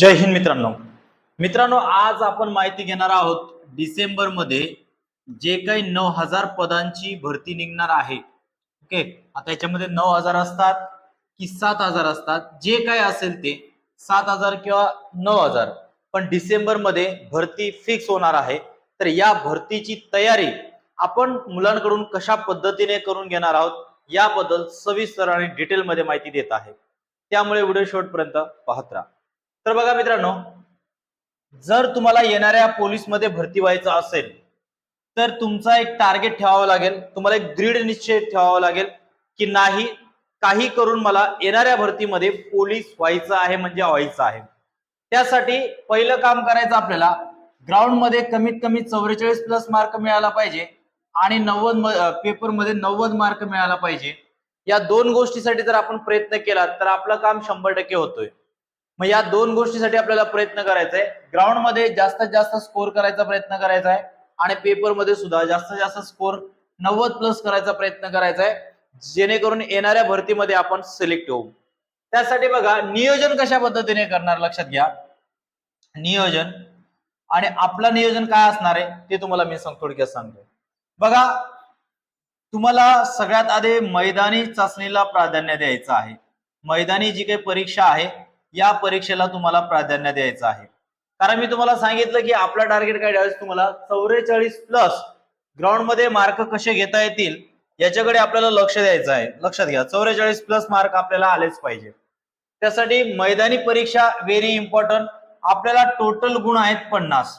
जय हिंद मित्रांनो. मित्रांनो आज आपण माहिती घेणार आहोत डिसेंबरमध्ये जे काही नऊ हजार पदांची भरती निघणार आहे. ओके? आता याच्यामध्ये नऊ हजार असतात की सात हजार असतात. जे काही असेल ते सात हजार किंवा नऊ हजार. पण डिसेंबरमध्ये भरती फिक्स होणार आहे. तर या भरतीची तयारी आपण मुलांकडून कशा पद्धतीने करून घेणार आहोत याबद्दल सविस्तर आणि डिटेलमध्ये माहिती देत आहे. त्यामुळे व्हिडिओ शेवटपर्यंत पाहत राहा. तर बघा मित्रांनो जर तुम्हाला येणाऱ्या पोलीसमध्ये भरती व्हायचं असेल तर तुमचा एक टार्गेट ठेवावा लागेल. तुम्हाला एक दृढ निश्चय ठेवावा लागेल की नाही काही करून मला येणाऱ्या भरतीमध्ये पोलीस व्हायचं आहे म्हणजे व्हायचं आहे. त्यासाठी पहिलं काम करायचं आपल्याला ग्राउंडमध्ये कमीत कमी चौवेचाळीस प्लस मार्क मिळाला पाहिजे आणि नव्वद पेपरमध्ये नव्वद मार्क मिळाला पाहिजे. या दोन गोष्टीसाठी जर आपण प्रयत्न केला तर आपलं काम शंभर टक्के होतोय. मग या दोन गोष्टीसाठी आपल्याला प्रयत्न करायचा आहे ग्राउंडमध्ये जास्तीत जास्त स्कोर करायचा प्रयत्न करायचा आहे आणि पेपरमध्ये सुद्धा जास्तीत जास्त स्कोर नव्वद प्लस करायचा प्रयत्न करायचा आहे जेणेकरून येणाऱ्या भरतीमध्ये आपण सिलेक्ट होऊ. त्यासाठी बघा नियोजन कशा पद्धतीने करणार लक्षात घ्या. नियोजन. आणि आपलं नियोजन काय असणार आहे ते तुम्हाला मी थोडक्यात सांगतो बघा तुम्हाला सगळ्यात आधी मैदानी चाचणीला प्राधान्य द्यायचं आहे. मैदानी जी काही परीक्षा आहे या परीक्षेला तुम्हाला प्राधान्य द्यायचं आहे. कारण मी तुम्हाला सांगितलं की आपला टार्गेट काय द्यायचं तुम्हाला चौवेचाळीस प्लस ग्राउंडमध्ये मार्क कसे घेता येतील याच्याकडे आपल्याला लक्ष द्यायचं आहे. लक्षात घ्या चौवेचाळीस प्लस मार्क आपल्याला आलेच पाहिजे. त्यासाठी मैदानी परीक्षा व्हेरी इम्पॉर्टंट आपल्याला टोटल गुण आहेत पन्नास.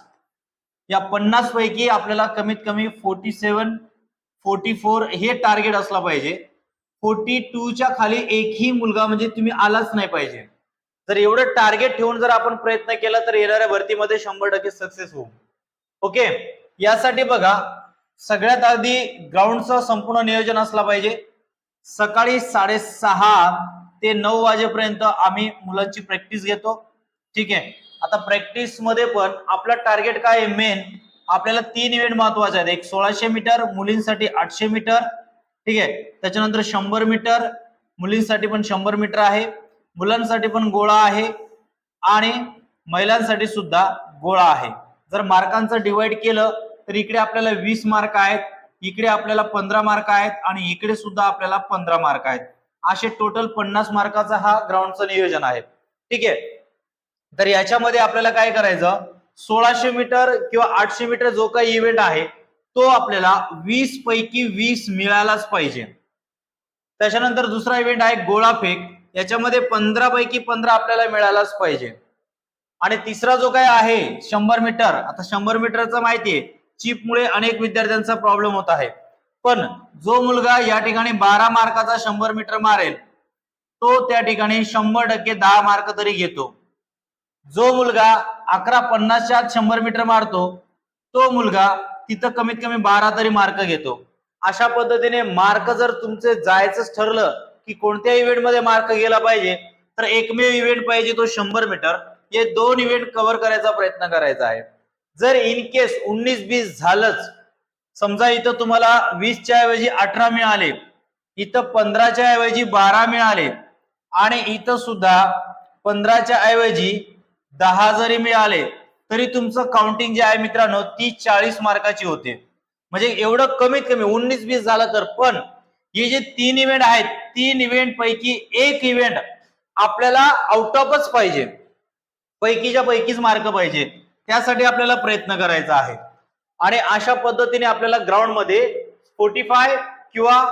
या पन्नास पैकी आपल्याला कमीत कमी फोर्टी सेवन फोर्टी फोर हे टार्गेट असला पाहिजे. फोर्टी च्या खाली एकही मुलगा म्हणजे तुम्ही आलाच नाही पाहिजे. जर एवढं टार्गेट ठेवून जर आपण प्रयत्न केला तर येणाऱ्या भरतीमध्ये शंभर टक्के सक्सेस होऊ. ओके यासाठी बघा सगळ्यात आधी ग्राउंडचं संपूर्ण नियोजन असला पाहिजे. सकाळी साडेसहा ते नऊ वाजेपर्यंत आम्ही मुलांची प्रॅक्टिस घेतो. ठीक आहे? आता प्रॅक्टिसमध्ये पण आपला टार्गेट काय आहे? मेन आपल्याला तीन इव्हेंट महत्त्वाचे आहेत. एक सोळाशे मीटर मुलींसाठी आठशे मीटर ठीक आहे? त्याच्यानंतर शंभर मीटर मुलींसाठी पण शंभर मीटर आहे. मुलांसाठी पण गोळा आहे आणि महिलांसाठी सुद्धा गोळा आहे. जर मार्कांचं डिवाइड केलं तर इकडे आपल्याला वीस मार्क आहेत इकडे आपल्याला पंधरा मार्क आहेत आणि इकडे सुद्धा आपल्याला पंधरा मार्क आहेत. असे टोटल पन्नास मार्काचा हा ग्राउंडचं नियोजन आहे. ठीक आहे? तर याच्यामध्ये आपल्याला काय करायचं? सोळाशे मीटर किंवा आठशे मीटर जो काही इव्हेंट आहे तो आपल्याला वीस पैकी वीस मिळालाच पाहिजे. त्याच्यानंतर दुसरा इव्हेंट आहे गोळा फेक. याच्यामध्ये पंधरा पैकी पंधरा आपल्याला मिळालाच पाहिजे. आणि तिसरा जो काय आहे शंभर मीटर आता शंभर मीटरचं माहितीये चिपमुळे अनेक विद्यार्थ्यांचा प्रॉब्लेम होत आहे. पण जो मुलगा या ठिकाणी बारा मार्काचा शंभर मीटर मारेल तो त्या ठिकाणी शंभर टक्के दहा मार्क तरी घेतो. जो मुलगा अकरा पन्नासच्या आत शंभर मीटर मारतो तो मुलगा तिथं कमीत कमी बारा तरी मार्क घेतो. अशा पद्धतीने मार्क जर तुमचे जायचंच ठरलं की कोणत्या इव्हेंटमध्ये मार्क गेला पाहिजे तर एकमेव इव्हेंट पाहिजे तो शंभर मीटर हे दोन इव्हेंट कव्हर करायचा प्रयत्न करायचा आहे. जर इन केस उन्नीस बीस झालंच समजा इथं तुम्हाला वीसच्या ऐवजी अठरा मिळाले इथं पंधराच्या ऐवजी बारा मिळाले आणि इथं सुद्धा पंधराच्या ऐवजी दहा जरी मिळाले तरी तुमचं काउंटिंग जे आहे मित्रांनो ती चाळीस मार्काची होते. म्हणजे एवढं कमीत कमी उन्नीस बीस झालं तर पण हे जे तीन इव्हेंट आहेत तीन इव्हेंट पैकी एक इव्हेंट आपल्याला आउट ऑफच पाहिजे. पैकीच्या पैकीच मार्क पाहिजे. त्यासाठी आपल्याला प्रयत्न करायचा आहे. आणि अशा पद्धतीने आपल्याला ग्राउंडमध्ये फोर्टी फाय किंवा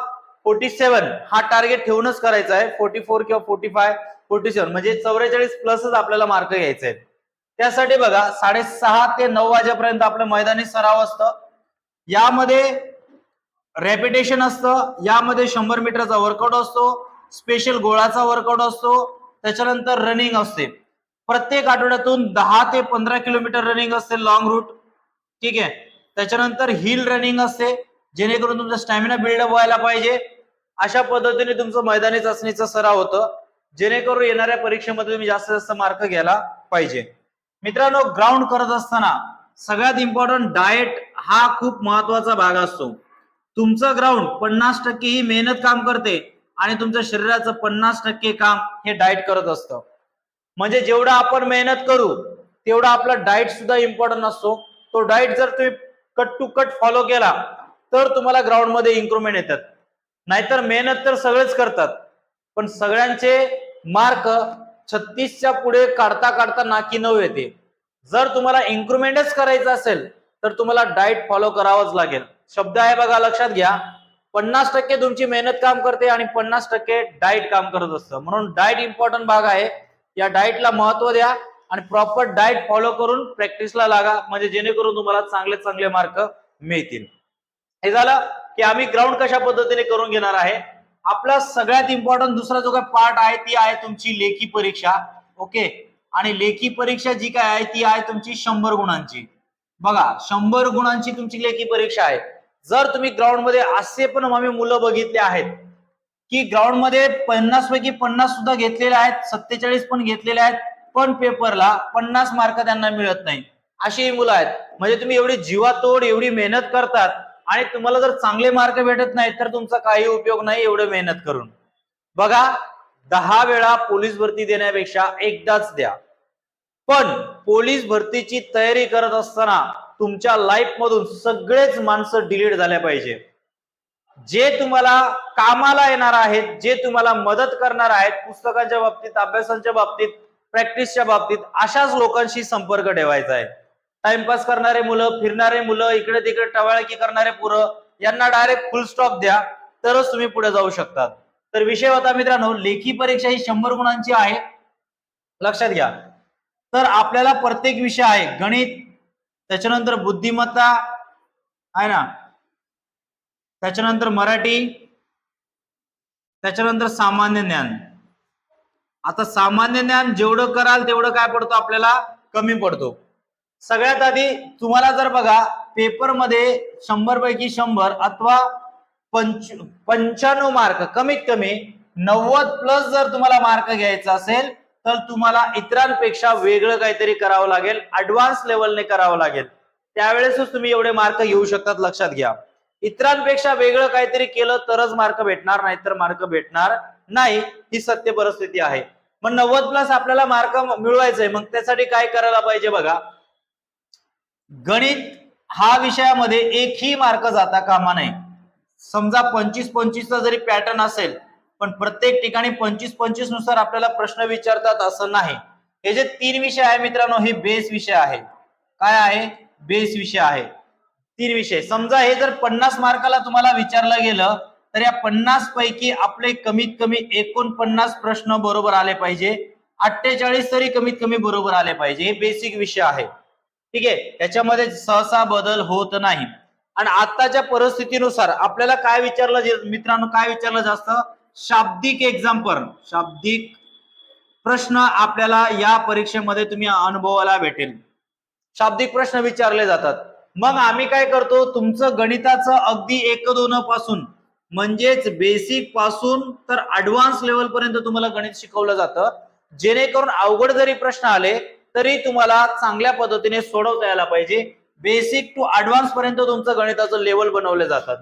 फोर्टी सेव्हन हा टार्गेट ठेवूनच करायचा आहे. फोर्टी फोर किंवा फोर्टी फाय फोर्टी सेव्हन म्हणजे चौवेचाळीस प्लसच आपल्याला मार्क घ्यायचे आहेत. त्यासाठी बघा साडेसहा ते नऊ वाजेपर्यंत आपलं मैदानी सराव असतं. यामध्ये रॅपिटेशन असतं. यामध्ये शंभर मीटरचा वर्कआउट असतो. स्पेशल गोळाचा वर्कआउट असतो. त्याच्यानंतर रनिंग असते. प्रत्येक आठवड्यातून दहा ते पंधरा किलोमीटर रनिंग असते लॉंग रूट ठीक आहे? त्याच्यानंतर हिल रनिंग असते. जेणेकरून तुमचा स्टॅमिना बिल्डअप व्हायला पाहिजे. अशा पद्धतीने तुमचं मैदानी चाचणीचा सराव होतं. जेणेकरून येणाऱ्या परीक्षेमध्ये तुम्ही जास्तीत जास्त मार्क घ्यायला पाहिजे. मित्रांनो ग्राउंड करत असताना सगळ्यात इम्पॉर्टंट डाएट हा खूप महत्त्वाचा भाग असतो. तुमचं ग्राउंड पन्नास टक्के ही मेहनत काम करते आणि तुमच्या शरीराचं पन्नास टक्के काम हे डाएट करत असतं. म्हणजे जेवढा आपण मेहनत करू तेवढा आपला डाएट सुद्धा इम्पॉर्टंट असतो. तो डाएट जर तुम्ही कट टू कट फॉलो केला तर तुम्हाला ग्राउंडमध्ये इम्प्रुव्हमेंट येतात. नाहीतर मेहनत तर सगळेच करतात. पण सगळ्यांचे मार्क छत्तीसच्या पुढे काढता काढता नाकी नऊ येते. जर तुम्हाला इन्क्रुमेंटच करायचं असेल तर तुम्हाला डाएट फॉलो करावंच लागेल. शब्द आहे बघा लक्षात घ्या. पन्नास टक्के तुमची मेहनत काम करते आणि पन्नास टक्के डाएट काम करत असतं. म्हणून डाएट इम्पॉर्टंट भाग आहे. या डाएटला महत्त्व द्या आणि प्रॉपर डाएट फॉलो करून प्रॅक्टिसला लागा म्हणजे जेणेकरून तुम्हाला चांगले चांगले मार्क मिळतील. हे झालं की आम्ही ग्राउंड कशा पद्धतीने करून घेणार आहे? आपला सगळ्यात इम्पॉर्टंट दुसरा जो काही पार्ट आहे ती आहे तुमची लेखी परीक्षा. ओके? आणि लेखी परीक्षा जी काय आहे ती आहे तुमची शंभर गुणांची. बघा शंभर गुणांची तुमची लेखी परीक्षा आहे. जर तुम्ही ग्राउंडमध्ये असे पण आम्ही मुलं बघितले आहेत की ग्राउंडमध्ये पन्नास पैकी पन्नास सुद्धा घेतलेले आहेत सत्तेचाळीस पण घेतलेले आहेत पण पेपरला पन्नास मार्क त्यांना मिळत नाही. अशी मुलं आहेत. म्हणजे तुम्ही एवढी जीवातोड एवढी मेहनत करतात आणि तुम्हाला जर चांगले मार्क भेटत नाहीत तर तुमचा काही उपयोग नाही एवढं मेहनत करून. बघा दहा वेळा पोलीस भरती देण्यापेक्षा एकदाच द्या. पण पोलीस भरतीची तयारी करत असताना तुमच्या लाईफ मधून सगळेच माणसं डिलीट झाल्या पाहिजे. जे तुम्हाला कामाला येणार आहेत जे तुम्हाला मदत करणार आहेत पुस्तकांच्या बाबतीत अभ्यासांच्या बाबतीत प्रॅक्टिसच्या बाबतीत अशाच लोकांशी संपर्क ठेवायचा आहे. टाइमपास करणारे मुलं फिरणारे मुलं इकडे तिकडे टवाळकी करणारे पुरं यांना डायरेक्ट फुल स्टॉप द्या तरच तुम्ही पुढे जाऊ शकतात. तर विषय होता मित्रांनो लेखी परीक्षा ही शंभर गुणांची आहे. लक्षात घ्या. तर आपल्याला प्रत्येक विषय आहे गणित त्याच्यानंतर बुद्धिमत्ता आहे ना? त्याच्यानंतर मराठी त्याच्यानंतर सामान्य ज्ञान. आता सामान्य ज्ञान जेवढं कराल तेवढं काय पडतो आपल्याला? कमी पडतो. सगळ्यात आधी तुम्हाला जर बघा पेपरमध्ये शंभर पैकी शंभर अथवा पंच पंच्याण्णव मार्क कमीत कमी नव्वद प्लस जर तुम्हाला मार्क घ्यायचा असेल तर तुम्हाला इतरांपेक्षा वेगळं काहीतरी करावं लागेल ऍडव्हान्स लेवलने करावं लागेल. त्यावेळेसच तुम्ही एवढे मार्क घेऊ शकतात लक्षात घ्या. इतरांपेक्षा वेगळं काहीतरी केलं तरच मार्क भेटणार नाही तर मार्क भेटणार नाही ही सत्य परिस्थिती आहे. मग नव्वद प्लस आपल्याला मार्क मिळवायचंय मग त्यासाठी काय करायला पाहिजे बघा? गणित हा विषयामध्ये एकही मार्क जाता कामा नये. समजा पंचवीस पंचवीसचा जरी पॅटर्न असेल पण प्रत्येक ठिकाणी पंचवीस पंचवीसनुसार आपल्याला प्रश्न विचारतात असं नाही. हे जे तीन विषय आहे मित्रांनो हे बेस विषय आहे. काय आहे? बेस विषय आहे. तीन विषय. समजा हे जर पन्नास मार्काला तुम्हाला विचारलं गेलं तर या पन्नास पैकी आपले कमीत कमी एकोणपन्नास प्रश्न बरोबर आले पाहिजे. अठ्ठेचाळीस तरी कमीत कमी बरोबर आले पाहिजे. हे बेसिक विषय आहे. ठीक आहे? त्याच्यामध्ये सहसा बदल होत नाही. आणि आताच्या परिस्थितीनुसार आपल्याला काय विचारलं मित्रांनो काय विचारलं जास्त? शाब्दिक एक्झाम्पल शाब्दिक प्रश्न आपल्याला या परीक्षेमध्ये तुम्ही अनुभवाला भेटेल. शाब्दिक प्रश्न विचारले जातात. मग आम्ही काय करतो? तुमचं गणिताचं अगदी एक दोन पासून म्हणजेच बेसिकपासून तर ऍडव्हान्स लेवल पर्यंत तुम्हाला गणित शिकवलं जातं. जेणेकरून अवघड जरी प्रश्न आले तरी तुम्हाला चांगल्या पद्धतीने सोडवता यायला पाहिजे. बेसिक टू ऍडव्हान्स पर्यंत तुमचं गणिताचं लेवल बनवले जातात.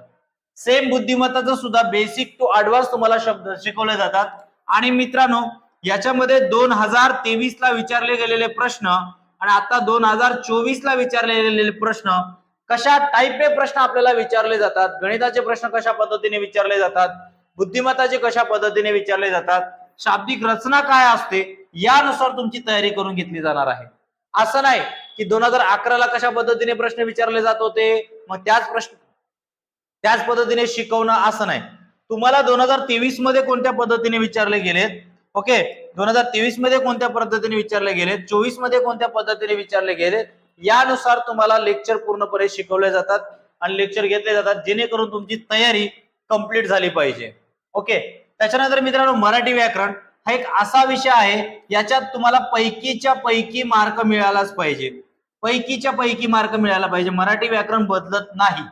सेम बुद्धिमत्ताचं सुद्धा बेसिक टू ऍडव्हान्स तुम्हाला शब्द शिकवले जातात. आणि मित्रांनो याच्यामध्ये दोन हजार तेवीस ला विचारले गेलेले प्रश्न आणि आता दोन हजार चोवीस ला विचारले गेलेले प्रश्न कशा टाईपे प्रश्न आपल्याला विचारले जातात? गणिताचे प्रश्न कशा पद्धतीने विचारले जातात? बुद्धिमत्ताचे कशा पद्धतीने विचारले जातात? शाब्दिक रचना काय असते? यानुसार तुमची तयारी करून घेतली जाणार आहे. असं नाही की दोन हजार अकराला कशा पद्धतीने प्रश्न विचारले जात होते? मग त्याच प्रश्न त्याच पद्धतीने शिकवणं असं नाही. तुम्हाला दोन हजार तेवीसमध्ये कोणत्या पद्धतीने विचारले गेलेत ओके दोन हजार तेवीसमध्ये कोणत्या पद्धतीने विचारले गेलेत चोवीसमध्ये कोणत्या पद्धतीने विचारले गेलेत यानुसार तुम्हाला लेक्चर पूर्णपणे शिकवले जातात आणि लेक्चर घेतले जातात जेणेकरून तुमची तयारी कंप्लीट झाली पाहिजे. ओके त्याच्यानंतर मित्रांनो मराठी व्याकरण हा एक असा विषय आहे याच्यात तुम्हाला पैकीच्या पैकी मार्क मिळालाच पाहिजे. पैकीच्या पैकी मार्क मिळायला पाहिजे. मराठी व्याकरण बदलत नाही.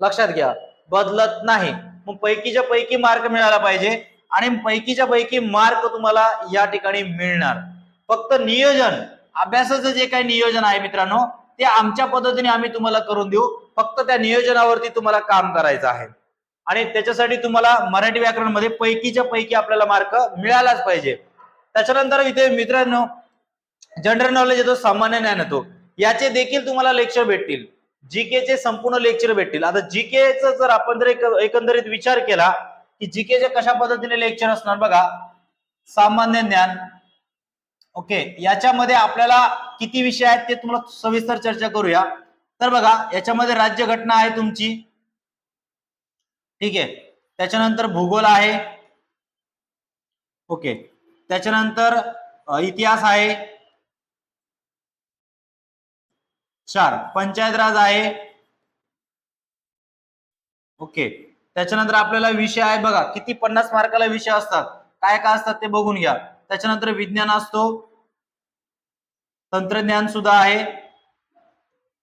लक्षात घ्या बदलत नाही. मग पैकीच्या पैकी मार्क मिळाला पाहिजे आणि पैकीच्या पैकी मार्क तुम्हाला या ठिकाणी मिळणार. फक्त नियोजन अभ्यासाचं जे काही नियोजन आहे मित्रांनो ते आमच्या पद्धतीने आम्ही तुम्हाला करून देऊ. फक्त त्या नियोजनावरती तुम्हाला काम करायचं आहे. आणि त्याच्यासाठी तुम्हाला मराठी व्याकरणमध्ये पैकीच्या पैकी आपल्याला मार्क मिळालाच पाहिजे. त्याच्यानंतर इथे मित्रांनो जनरल नॉलेज येतो सामान्य ज्ञान येतो. याचे देखील तुम्हाला लेक्चर भेटतील. जीके चे संपूर्ण लेक्चर भेटतील. आता जीके च जर आपण जर एकंदरीत विचार केला की जीके चे कशा पद्धतीने लेक्चर असणार बघा. सामान्य ज्ञान. ओके याच्यामध्ये आपल्याला किती विषय आहेत ते तुम्हाला सविस्तर चर्चा करूया. तर बघा याच्यामध्ये राज्यघटना आहे तुमची. ठीक आहे. त्याच्यानंतर भूगोल आहे. ओके. त्याच्यानंतर इतिहास आहे. चार. पंचायत राज आहे. ओके. त्याच्यानंतर आपल्याला विषय आहे बघा. किती पन्नास मार्काला विषय असतात. काय काय असतात ते बघून घ्या. त्याच्यानंतर विज्ञान असतो. तंत्रज्ञान सुद्धा आहे.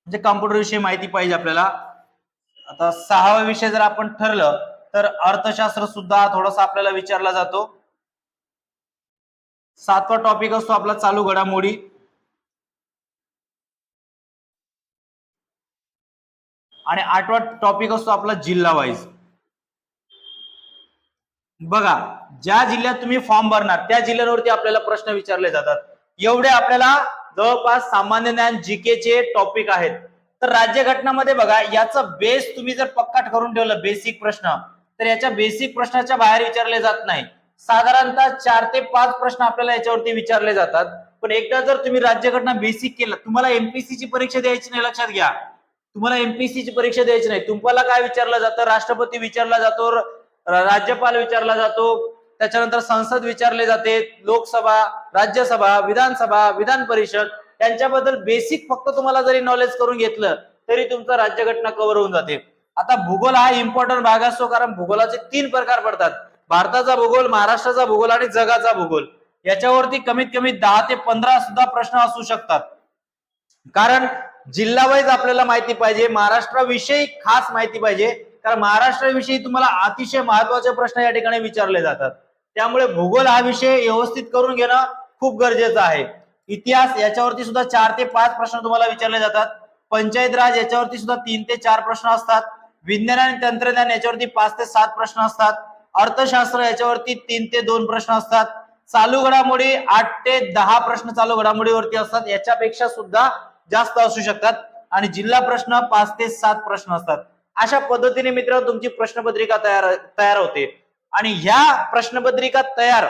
म्हणजे कॉम्प्युटर विषयी माहिती पाहिजे आपल्याला. आता सहावा विषय जर आपण ठरलं तर अर्थशास्त्र सुद्धा थोडासा आपल्याला विचारला जातो. सातवा टॉपिक असतो आपला चालू घडामोडी. आणि आठवा टॉपिक असतो आपला जिल्हा वाईज बघा ज्या जिल्ह्यात तुम्ही फॉर्म भरणार त्या जिल्ह्यांवरती आपल्याला प्रश्न विचारले जातात. एवढे आपल्याला जवळपास सामान्य ज्ञान जीके चे टॉपिक आहेत. तर राज्यघटनामध्ये बघा याचा बेस तुम्ही जर पक्काट करून ठेवलं बेसिक प्रश्न तर याच्या बेसिक प्रश्नाच्या बाहेर विचारले जात नाही. साधारणतः चार ते पाच प्रश्न आपल्याला याच्यावरती विचारले जातात. पण एकदा जर तुम्ही राज्यघटना बेसिक केलं तुम्हाला एमपीसी ची परीक्षा द्यायची नाही लक्षात घ्या. तुम्हाला एमपीसी ची परीक्षा द्यायची नाही. तुम्हाला काय विचारलं जातं? राष्ट्रपती विचारला जातो राज्यपाल विचारला जातो त्याच्यानंतर संसद विचारले जाते लोकसभा राज्यसभा विधानसभा विधान परिषद यांच्याबद्दल बेसिक फक्त तुम्हाला जरी नॉलेज करून घेतलं तरी तुमचा राज्यघटना कव्हर होऊन जाते. आता भूगोल हा इम्पॉर्टंट भाग असतो कारण भूगोलाचे तीन प्रकार पडतात. भारताचा भूगोल महाराष्ट्राचा भूगोल आणि जगाचा भूगोल. याच्यावरती कमीत कमी दहा ते पंधरा सुद्धा प्रश्न असू शकतात. कारण जिल्हा वाईज आपल्याला माहिती पाहिजे महाराष्ट्राविषयी खास माहिती पाहिजे. कारण महाराष्ट्राविषयी तुम्हाला अतिशय महत्त्वाचे प्रश्न या ठिकाणी विचारले जातात. त्यामुळे भूगोल हा विषय व्यवस्थित करून घेणं खूप गरजेचं आहे. इतिहास याच्यावरती सुद्धा चार ते पाच प्रश्न तुम्हाला विचारले जातात. पंचायत राज याच्यावरती सुद्धा तीन ते चार प्रश्न असतात. विज्ञान आणि तंत्रज्ञान याच्यावरती पाच ते सात प्रश्न असतात. अर्थशास्त्र याच्यावरती तीन ते दोन प्रश्न असतात. चालू घडामोडी आठ ते दहा प्रश्न चालू घडामोडीवरती असतात. याच्यापेक्षा सुद्धा जास्त असू शकतात. आणि जिल्हा प्रश्न पाच ते सात प्रश्न असतात. अशा पद्धतीने मित्र तुमची प्रश्नपत्रिका तयार तयार होते. आणि ह्या प्रश्नपत्रिका तयार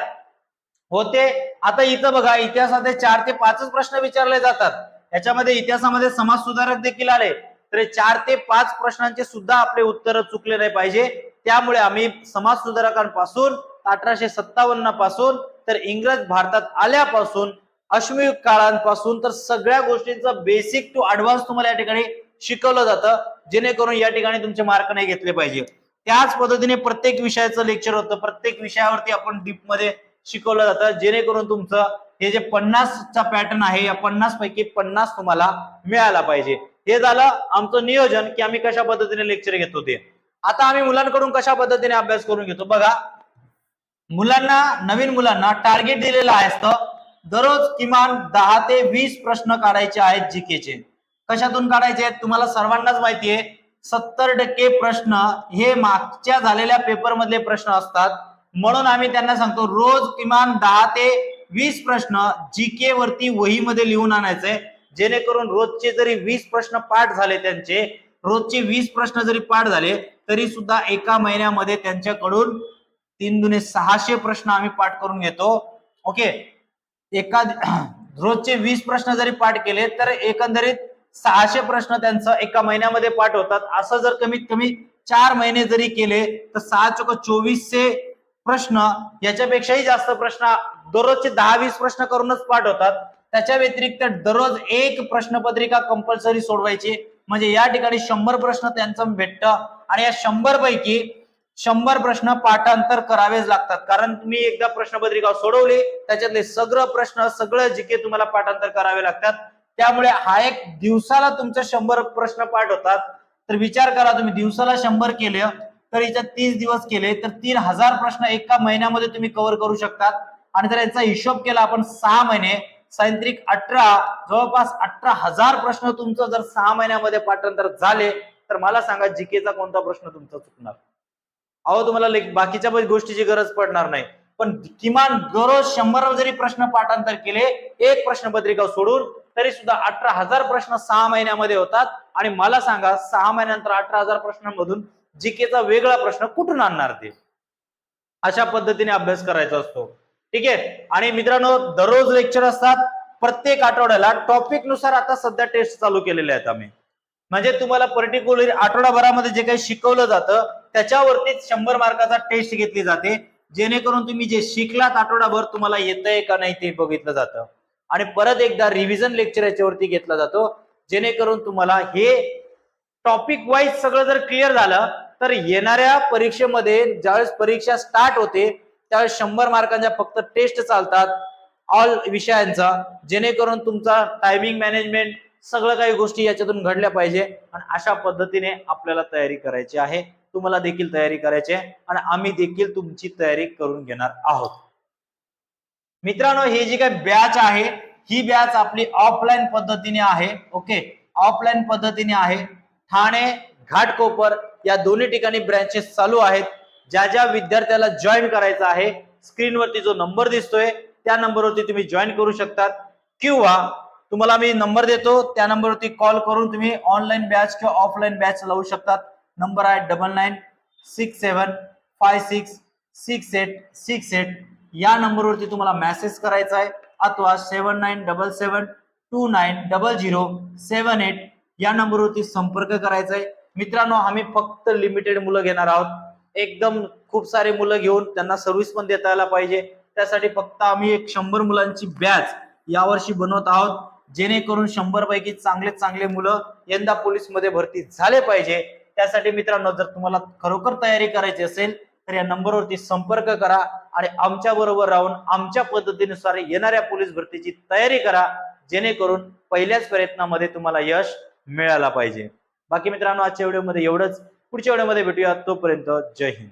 होते. आता इथं बघा इतिहासात चार ते पाचच प्रश्न विचारले जातात. याच्यामध्ये इतिहासामध्ये समाज सुधारक देखील आले. तर चार ते पाच प्रश्नांचे सुद्धा आपले उत्तर चुकले नाही पाहिजे. त्यामुळे आम्ही समाज सुधारकांपासून अठराशे सत्तावन्नपासून तर इंग्रज भारतात आल्यापासून अश्मयुग काळांपासून तर सगळ्या गोष्टींचा बेसिक टू ऍडव्हान्स तुम्हाला या ठिकाणी शिकवलं जातं जेणेकरून या ठिकाणी तुमचे मार्क नाही घेतले पाहिजे. त्याच पद्धतीने प्रत्येक विषयाचं लेक्चर होतं प्रत्येक विषयावरती आपण डीपमध्ये शिकवलं जातं जेणेकरून तुमचं हे जे पन्नासचा पॅटर्न आहे या पन्नास पैकी पन्नास तुम्हाला मिळाला पाहिजे. हे झालं आमचं नियोजन की आम्ही कशा पद्धतीने लेक्चर घेतो ते आता आम्ही मुलांकडून कशा पद्धतीने अभ्यास करून घेतो? बघा मुलांना नवीन मुलांना टार्गेट दिलेलं असतं दररोज किमान दहा ते वीस प्रश्न काढायचे आहेत जीकेचे. कशातून काढायचे आहेत तुम्हाला सर्वांनाच माहिती आहे. सत्तर टक्के प्रश्न हे मागच्या झालेल्या पेपर मधले प्रश्न असतात. म्हणून आम्ही त्यांना सांगतो रोज किमान दहा ते वीस प्रश्न जीके वरती वहीमध्ये लिहून आणायचे. जेणेकरून रोजचे जरी वीस प्रश्न पाठ झाले त्यांचे रोजचे वीस प्रश्न जरी पाठ झाले तरी सुद्धा एका महिन्यामध्ये त्यांच्याकडून तीन दुने सहाशे प्रश्न आम्ही पाठ करून घेतो. ओके? एका रोजचे वीस प्रश्न जरी पाठ केले तर एकंदरीत सहाशे प्रश्न त्यांचं एका महिन्यामध्ये पाठ होतात. असं जर कमीत कमी चार महिने जरी केले तर सहा चोक चोवीसशे प्रश्न याच्यापेक्षाही जास्त प्रश्न दररोजचे दहा वीस प्रश्न करूनच पाठ होतात. त्याच्या व्यतिरिक्त दररोज एक प्रश्नपत्रिका कंपल्सरी सोडवायची. म्हणजे या ठिकाणी शंभर प्रश्न त्यांचं भेटतं. आणि या शंभर पैकी शंभर प्रश्न पाठांतर करावेच लागतात. कारण तुम्ही एकदा प्रश्नपत्रिका सोडवली त्याच्यातले सगळं प्रश्न सगळं जिके तुम्हाला पाठांतर करावे लागतात. त्यामुळे हा एक दिवसाला तुमचे शंभर प्रश्न पाठ होतात. तर विचार करा तुम्ही दिवसाला शंभर केले तर याच्यात तीस दिवस केले तर तीन हजार प्रश्न एका महिन्यामध्ये तुम्ही कव्हर करू शकतात. आणि जर याचा हिशोब केला आपण सहा महिने सायंत्रिक अठरा जवळपास अठरा हजार प्रश्न तुमचं जर सहा महिन्यामध्ये पाठांतर झाले तर मला सांगा जीकेचा कोणता प्रश्न तुमचा चुकणार? अहो तुम्हाला बाकीच्या पण गोष्टीची गरज पडणार नाही. पण किमान दररोज शंभर जरी प्रश्न पाठांतर केले एक प्रश्नपत्रिका सोडून तरी सुद्धा अठरा हजार प्रश्न सहा महिन्यामध्ये होतात. आणि मला सांगा सहा महिन्यानंतर अठरा हजार प्रश्नांमधून जीकेचा वेगळा प्रश्न कुठून आणणार ते? अशा पद्धतीने अभ्यास करायचा असतो. ठीक आहे? आणि मित्रांनो दररोज लेक्चर असतात. प्रत्येक आठवड्याला टॉपिकनुसार आता सध्या टेस्ट चालू केलेले आहेत आम्ही. म्हणजे तुम्हाला पर्टिक्युलर आठवडाभरामध्ये जे काही शिकवलं जातं त्याच्यावरतीच शंभर मार्काचा टेस्ट घेतली जाते. जेणेकरून तुम्ही जे शिकलात आठवडाभर तुम्हाला येतंय का नाही ते बघितलं जातं. आणि परत एकदा रिव्हिजन लेक्चर याच्यावरती घेतला जातो. जेणेकरून तुम्हाला हे टॉपिक वाईज सगळं जर क्लिअर झालं तर येणाऱ्या परीक्षेमध्ये ज्यावेळेस परीक्षा स्टार्ट होते त्यावेळेस शंभर मार्कांच्या फक्त टेस्ट चालतात. ऑल विषयांचा. जेणेकरून तुमचा टायमिंग मॅनेजमेंट सगळं काही गोष्टी याच्यातून घडल्या पाहिजे. आणि अशा पद्धतीने आपल्याला तयारी करायची आहे. तुम्हाला देखील तयारी करायची आहे. आणि आम्ही देखील तुमची तयारी करून घेणार आहोत. मित्रांनो ही जी काही बॅच आहे ही बॅच आपली ऑफलाईन पद्धतीने आहे. ओके ऑफलाईन पद्धतीने आहे. ठाणे घाटकोपर या दोन्ही ठिकाणी ब्रँचेस चालू आहेत. ज्या ज्या विद्यार्थ्याला जॉईन करायचं आहे स्क्रीनवरती जो नंबर दिसतोय त्या नंबरवरती तुम्ही जॉईन करू शकतात. किंवा तुम्हाला मी नंबर देतो त्या नंबरवरती कॉल करून तुम्ही ऑनलाईन बॅच किंवा ऑफलाईन बॅच लावू शकतात. नंबर आहे double nine six seven five six six eight six eight या नंबरवरती तुम्हाला मेसेज करायचा आहे अथवा seven nine double seven two nine double zero seven eight या नंबरवरती संपर्क करायचा आहे. मित्रांनो आम्ही फक्त लिमिटेड मुलं घेणार आहोत. एकदम खूप सारे मुलं घेऊन त्यांना सर्व्हिस पण देता यायला पाहिजे. त्यासाठी फक्त आम्ही एक शंभर मुलांची बॅच यावर्षी बनवत आहोत. जेणेकरून शंभर पैकी चांगले चांगले मुलं यंदा पोलीसमध्ये भरती झाले पाहिजे. त्यासाठी मित्रांनो जर तुम्हाला खरोखर तयारी करायची असेल तर या नंबरवरती संपर्क करा आणि आमच्या बरोबर राहून आमच्या पद्धतीनुसार येणाऱ्या पोलीस भरतीची तयारी करा जेणेकरून पहिल्याच प्रयत्नामध्ये तुम्हाला यश मिळायला पाहिजे. बाकी मित्रांनो आजच्या व्हिडिओमध्ये एवढंच. पुढच्या व्हिडिओमध्ये भेटूया तोपर्यंत जय हिंद.